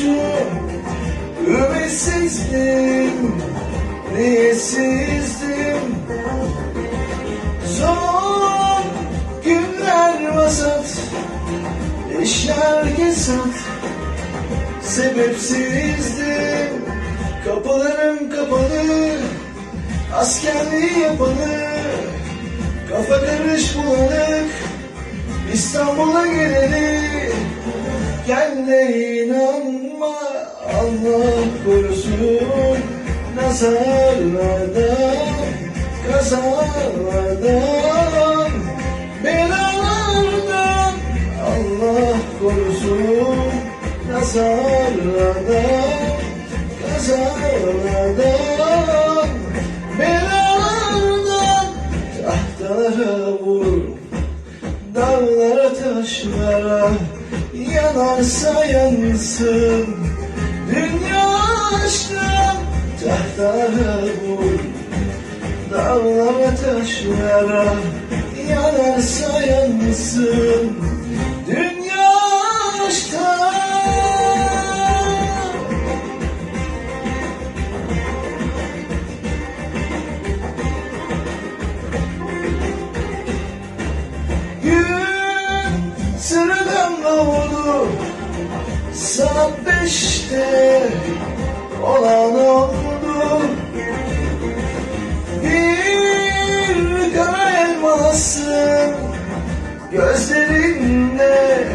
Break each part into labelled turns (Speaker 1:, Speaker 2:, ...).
Speaker 1: yoktu Ümitsizdim Niyetsizdim. Zor günler vasat İşler kesat. Sebepsizdim Kapılarım kapalı Askerliği yapalı Kafa karış bulanık İstanbul'a geleli Gel de inanma Allah korusun. Nazarlardan Kazalardan Belalardan Allah korusun. Nazarlardan Kazalardan Belalardan Tahtalara vur. Dağlara taşlara yanarsa yansın Dünya aşkına tahtlara vur Dağlara taşlara yanarsa yansın Saat beşte olan oldu. Bir kara elmasın Gözlerinde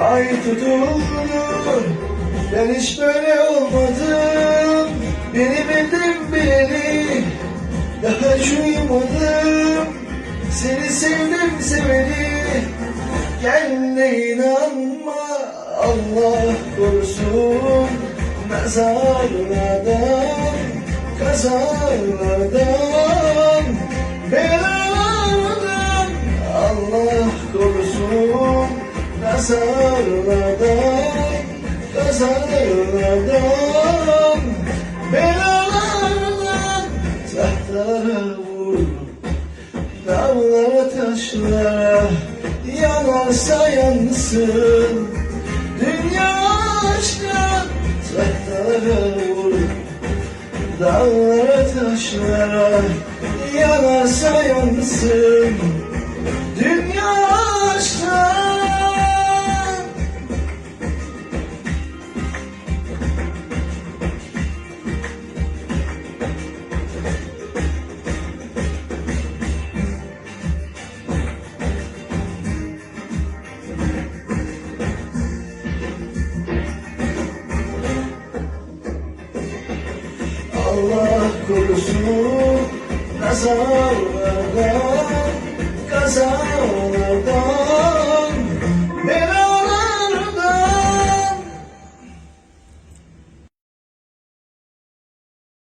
Speaker 1: ay tutuldu. Ben hiç böyle olmadım. Beni bildim bileli Daha hiç uyumadım. Seni sevdim seveli Gel de inanma Allah korusun Nazarlardan Kazalardan Belalardan Allah korusun Nazarlardan Kazalardan Belalardan Tahtlara vur Dağlara taşlara yanarsa yansın Dünya aşkına tahtlara vur Dağlara taşlara yanarsa yansın Korusun nazarlardan, kazalardan